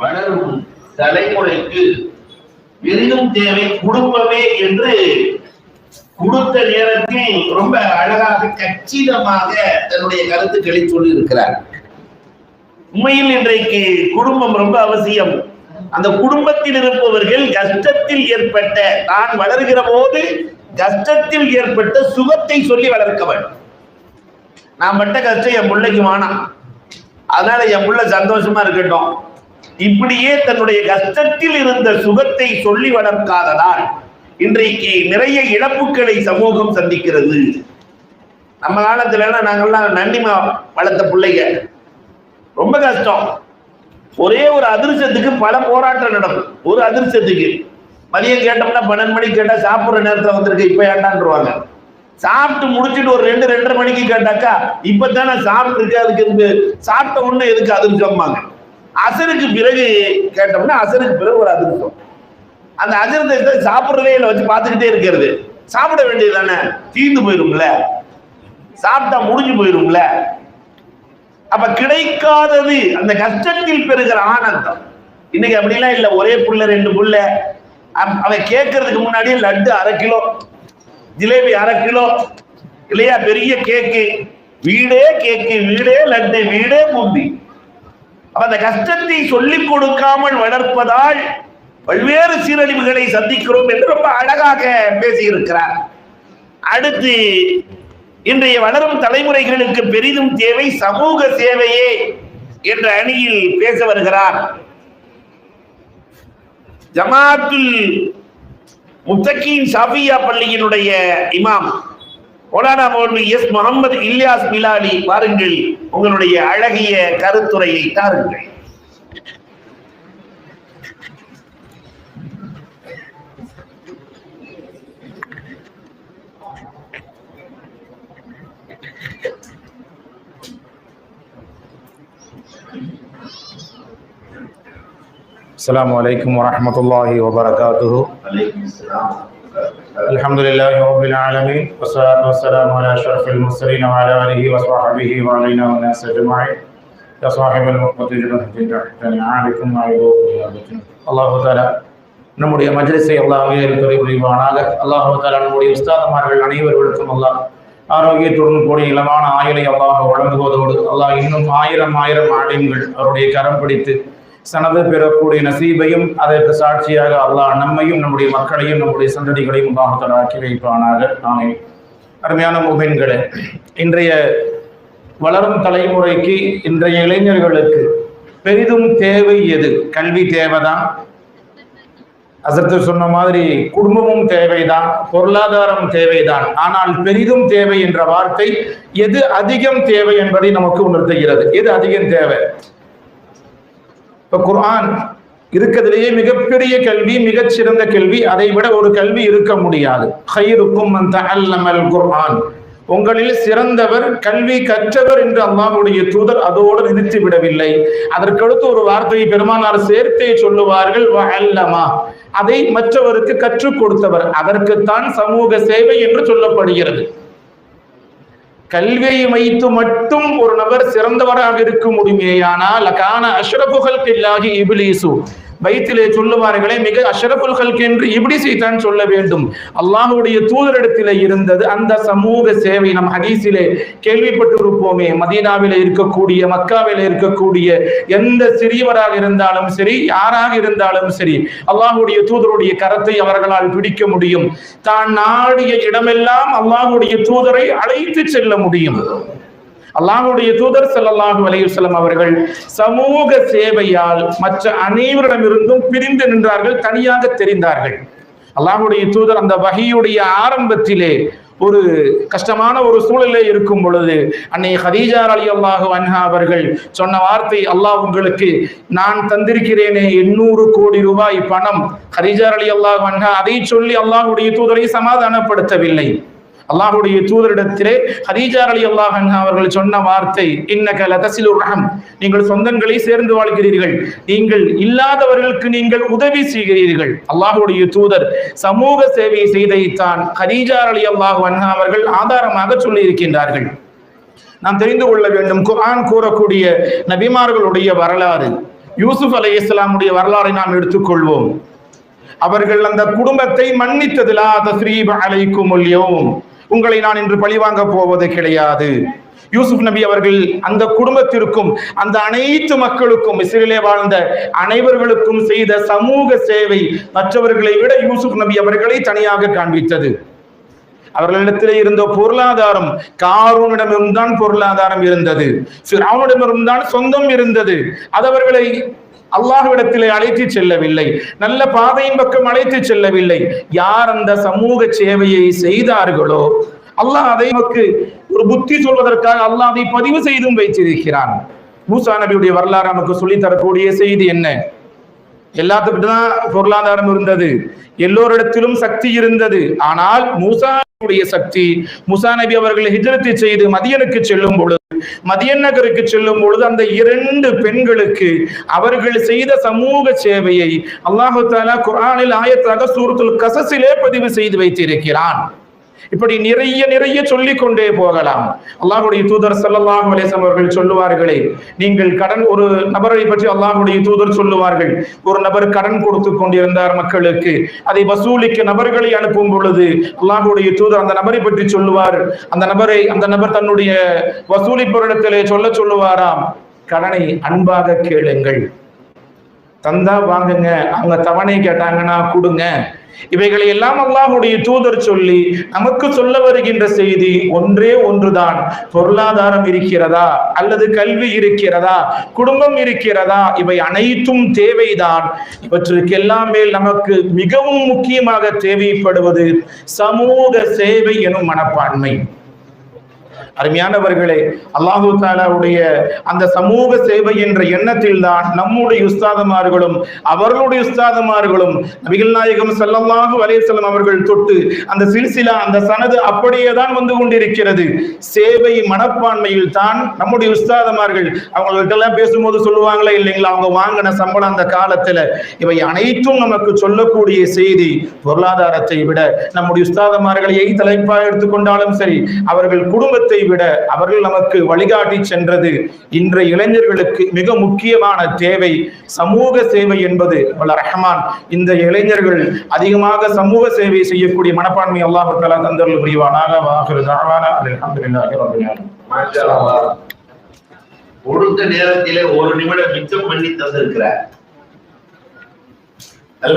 வளரும் தலைமுறைக்கு பெரிதும் தேவை குடும்பமே என்று கொடுத்த நேரத்தில் ரொம்ப அழகாக கச்சிதமாக தன்னுடைய கருத்துக்களை சொல்லி இருக்கிறார் உண்மையில் இன்றைக்கு குடும்பம் ரொம்ப அவசியம். அந்த குடும்பத்தில் இருப்பவர்கள் கஷ்டத்தில் ஏற்பட்ட தான் வளர்கிற போது கஷ்டத்தில் ஏற்பட்ட சுகத்தை சொல்லி வளர்க்க வேண்டும். நான் பட்ட கஷ்டம் என் பிள்ளைக்கு வானா அதனால என் பிள்ளை சந்தோஷமா இருக்கட்டும். இப்படியே தன்னுடைய கஷ்டத்தில் இருந்த சுகத்தை சொல்லி வளர்க்காததால் இன்றைக்கு நிறைய இழப்புகளை சமூகம் சந்திக்கிறது. நம்ம காலத்துல எல்லாம் நாங்கெல்லாம் நன்னிமா வளர்த்த பிள்ளைங்க. ரொம்ப கஷ்டம். ஒரே ஒரு அதிர்ஷ்டத்துக்கு பல போராட்டம் நடக்கும். ஒரு அதிர்ஷ்டத்துக்கு. மதியம் கேட்டோம்னா பன்னெண்டு மணிக்கு கேட்டா சாப்பிடுற நேரத்துல வந்திருக்கு இப்ப ஏண்டான்ருவாங்க. சாப்பிட்டு முடிச்சிட்டு ஒரு ரெண்டு ரெண்டரை மணிக்கு கேட்டாக்கா இப்பதானே சாப்பிட்டு இருக்கு அதுக்கு இருக்கு சாப்பிட்ட உடனே எதுக்கு அதிர்ஷ்டம்பாங்க. அசருக்கு பிறகு கேட்டோம்னா அசருக்கு பிறகு ஒரு அதிர்ஷ்டம் அந்த அதிர்ஷ்டத்தை சாப்பிட்றதே இல்லை வச்சு பார்த்துக்கிட்டே இருக்கிறது. சாப்பிட வேண்டியது தானே? தீர்ந்து போயிரும்ல. சாப்பிட்டா முடிஞ்சு போயிரும்ல. அப்ப கிடைக்காதது அந்த கஷ்டத்தில் பெறுகிற ஆனந்தம். இன்னைக்கு அப்படிலாம் இல்லை. ஒரே புள்ள ரெண்டு புள்ள. அவன் கேட்கறதுக்கு முன்னாடியே லட்டு அரை கிலோ ஜிலேபி அரை கிலோ இல்லையா? பெரிய கேக்கு. வீடே கேக்கு வீடே லட்டு வீடே பூந்தி. அந்த கஷ்டத்தை சொல்லிக் கொடுக்காமல் வளர்ப்பதால் பல்வேறு சீரழிவுகளை சந்திக்கிறோம் என்று ரொம்ப அழகாக பேசியிருக்கிறார். அடுத்து இன்றைய வளரும் தலைமுறைகளுக்கு பெரிதும் தேவை சமூக சேவையே என்ற அணியில் பேச வருகிறார். ஜமாத்துல் முத்தகின் சாபியா பள்ளியினுடைய இமாம். மௌலானா மௌலவி எஸ் முகமது இல்யாஸ் மிலாலி பாருங்கள் உங்களுடைய அழகிய கருத்துரையை தாருங்கள் السلام عليكم ورحمة الله وبركاته الحمد لله رب العالمين والصلاة والسلام على أشرف المرسلين وعلى آله وصحبه وعلينا والناس أجمعين يا صاحب المقبة جنة عليكم الله تعالى நம்முடைய மஜ்லிஸை அல்லாஹ் துறை புரிவானாக அல்லாஹு தாலா நம்முடைய உஸ்தாதமார்கள் அனைவர்களுக்கும் அல்லாஹ் ஆரோக்கியத்துடன் கூடிய இளமான ஆயுளை அல்லாஹ் வழங்குவதோடு அல்லாஹ் இன்னும் ஆயிரம் ஆயிரம் ஆலயங்கள் அவருடைய கரம் பிடித்து சனது பெறக்கூடிய நசீபையும் அதற்கு சாட்சியாக அல்லாஹ் நம்மையும் நம்முடைய மக்களையும் நம்முடைய சந்ததிகளையும் அல்லாஹத்தால் ஆக்கி வைப்பானாக. நானே அருமையான முகன்களே இன்றைய வளரும் தலைமுறைக்கு இன்றைய இளைஞர்களுக்கு பெரிதும் தேவை எது? கல்வி தேவைதான். அசத்து சொன்ன மாதிரி குடும்பமும் தேவைதான் பொருளாதாரம் தேவைதான். ஆனால் பெரிதும் தேவை என்ற வார்த்தை எது அதிகம் தேவை என்பதை நமக்கு உணர்த்துகிறது. எது அதிகம் தேவை? இப்போ குர்ஆன் இருக்கிறதுலேயே மிகப்பெரிய கல்வி மிகச்சிறந்த கல்வி அதை விட ஒரு கல்வி இருக்க முடியாது. ஹைருக்கும் அந்த அல்லமல் குர்ஆன். உங்களில் சிறந்தவர் கல்வி கற்றவர் என்று அம்மாவுடைய தூதர் அதோடு நிறுத்தி விடவில்லை. அதற்கடுத்து ஒரு வார்த்தையை பெருமானார் சேர்த்தே சொல்லுவார்கள் "வ அல்லமா அதை மற்றவருக்கு கற்றுக் கொடுத்தவர். அதற்குத்தான் சமூக சேவை என்று சொல்லப்படுகிறது. கல்வியை வைத்து மட்டும் ஒரு நபர் சிறந்தவராக இருக்க முடியுமேயானால் கான அஷ்ரபுகள் இல்லாகி இபிலீசு. பைத்திலே சொல்லுவார்களே மிக அஷ்ரபுல்கள் என்று இப்படி செய்தான் சொல்ல வேண்டும். அல்லாஹுடைய தூதரிடத்திலே இருந்தது அந்த சமூக சேவை. நம் ஹதீஸிலே கேள்விப்பட்டிருப்போமே மதீனாவிலே இருக்கக்கூடிய மக்காவிலே இருக்கக்கூடிய எந்த சிறியவராக இருந்தாலும் சரி யாராக இருந்தாலும் சரி அல்லாஹுடைய தூதருடைய கரத்தை அவர்களால் பிடிக்க முடியும். தான் நாடிய இடமெல்லாம் அல்லாஹுடைய தூதரை அழைத்து செல்ல முடியும். அல்லாஹுடைய தூதர் செல்லல்லாஹு அலைஹி அவர்கள் சமூக சேவையால் மற்ற அனைவரிடமிருந்தும் பிரிந்து நின்றார்கள் தனியாக தெரிந்தார்கள். அல்லாஹுடைய தூதர் அந்த வகையுடைய ஆரம்பத்திலே ஒரு கஷ்டமான ஒரு சூழலே இருக்கும் பொழுது அன்னை ஹதீஜா அலி அல்லாஹு அன்ஹா அவர்கள் சொன்ன வார்த்தை அல்லாஹ் உங்களுக்கு நான் தந்திருக்கிறேனே எண்ணூறு கோடி ரூபாய் பணம். ஹதீஜா அலி அல்லாஹு அன்ஹா அதை சொல்லி அல்லாஹுடைய தூதரை சமாதானப்படுத்தவில்லை. அல்லாஹுடைய தூதரிடத்திலே ஹரிஜா அலி அல்லாஹ் அவர்கள் சொன்ன வார்த்தை இன்னக லதசிலுர் ரஹம். நீங்கள் சொந்தங்களை சேர்ந்து வாழ்கிறீர்கள். நீங்கள் இல்லாதவர்களுக்கு நீங்கள் உதவி செய்கிறீர்கள். அல்லாஹுடைய தூதர் சமூக சேவை செய்தைத்தான் ஹதீஜார் அலி அல்லாஹ் அவர்கள் ஆதாரமாக சொல்லி இருக்கின்றார்கள் நாம் தெரிந்து கொள்ள வேண்டும் குர்ஆன் கூறக்கூடிய நபிமார்களுடைய வரலாறு யூசுப் அலை இஸ்லாமுடைய வரலாறை நாம் எடுத்துக்கொள்வோம். அவர்கள் அந்த குடும்பத்தை மன்னித்ததிலா தஸ்ரீப் அலைக்கும் உங்களை நான் இன்று பழிவாங்க போவது கிடையாது. யூசுப் நபி அவர்கள் அந்த குடும்பத்திற்கும் அந்த அனைத்து மக்களுக்கும் இஸ்ரேலே வாழ்ந்த அனைவர்களுக்கும் செய்த சமூக சேவை மற்றவர்களை விட யூசுப் நபி அவர்களை தனியாக காண்பித்தது. அவர்களிடத்திலே இருந்த பொருளாதாரம் காரூனிடமிருந்தான் பொருளாதாரம் இருந்தது. சிறாவனிடமிருந்தான் சொந்தம் இருந்தது. அது அவர்களை அல்லாஹ்விடத்திலே அழைத்து செல்லவில்லை. நல்ல பாதையின் பக்கம் அழைத்து செல்லவில்லை. யார் அந்த சமூக சேவையை செய்தார்களோ அல்லாஹ் அதை நமக்கு ஒரு புத்தி சொல்வதற்காக அல்லாஹ் அதை பதிவு செய்தும் வைத்திருக்கிறான். மூசா நபியுடைய வரலாறு நமக்கு சொல்லித் தரக்கூடிய செய்தி என்ன? எல்லாத்துக்கிட்ட தான் பொருளாதாரம் இருந்தது. எல்லோரிடத்திலும் சக்தி இருந்தது. ஆனால் மூசா சக்தி. முசா நபி அவர்கள் ஹிஜரத்தை செய்து மதியனுக்கு செல்லும் பொழுது மதியன் நகருக்கு செல்லும் பொழுது அந்த இரண்டு பெண்களுக்கு அவர்கள் செய்த சமூக சேவையை அல்லாஹு தாலா குரானில் ஆயத்தாக சூரத்துல் கசசிலே பதிவு செய்து வைத்திருக்கிறான். இப்படி நிறைய நிறைய சொல்லிக் கொண்டே போகலாம். அல்லாஹுடைய தூதர் ஸல்லல்லாஹு அலேசம் அவர்கள் சொல்லுவார்களே நீங்கள் கடன் ஒரு நபரை பற்றி அல்லாஹுடைய தூதர் சொல்லுவார்கள் ஒரு நபர் கடன் கொடுத்து கொண்டிருந்தார் மக்களுக்கு அதை வசூலிக்க நபர்களை அனுப்பும் பொழுது அல்லாஹுடைய தூதர் அந்த நபரை பற்றி சொல்லுவார். அந்த நபரை அந்த நபர் தன்னுடைய வசூலிப்பவரிடத்திலே சொல்ல சொல்லுவாராம் கடனை அன்பாக கேளுங்கள். தந்தா வாங்குங்க அவங்க தவணை கேட்டாங்கன்னா கொடுங்க. இவைகளை எல்லாம் அல்லாஹுடைய தூதர் சொல்லி நமக்கு சொல்ல வருகின்ற செய்தி ஒன்றே ஒன்றுதான். பொருளாதாரம் இருக்கிறதா? அல்லது கல்வி இருக்கிறதா? குடும்பம் இருக்கிறதா? இவை அனைத்தும் தேவைதான். இவற்றுக்கெல்லாம் மேல் நமக்கு மிகவும் முக்கியமாக தேவைப்படுவது சமூக சேவை எனும் மனப்பான்மை. அருமையானவர்களே அல்லாஹு தாலாவுடைய அந்த சமூக சேவை என்ற எண்ணத்தில் தான் நம்முடைய உஸ்தாதமார்களும் அவர்களுடைய உஸ்தாதமார்களும் நபிகள் நாயகம் செல்லல்லாஹு வலையசல்லம் அவர்கள் தொட்டு அந்த சில்சிலா அந்த சனது அப்படியே தான் வந்து கொண்டிருக்கிறது. சேவை மனப்பான்மையில் தான் நம்முடைய உஸ்தாதமார்கள் அவங்கள்ட்டெல்லாம் பேசும்போது சொல்லுவாங்களே இல்லைங்களா அவங்க வாங்கின சம்பளம் அந்த காலத்துல. இவை அனைத்தும் நமக்கு சொல்லக்கூடிய செய்தி பொருளாதாரத்தை விட நம்முடைய உஸ்தாதமார்களை தலைப்பாக எடுத்துக்கொண்டாலும் சரி அவர்கள் குடும்பத்தை விட அவர்கள் நமக்கு வழிகாட்டி சென்றது இன்றைய இளைஞர்களுக்கு மிக முக்கியமான தேவை. சமூக சேவை என்பது வல்ல ரஹ்மான். இந்த இளைஞர்கள் அதிகமாக சமூக சேவை செய்யக்கூடிய மனப்பான்மை அல்லாஹு தலா தந்தர்கள் புரிவானாக. வாஹிரு தஅவானா நேரத்திலே ஒரு நிமிடம் மிச்சம் பண்ணி தந்திருக்கிறார்.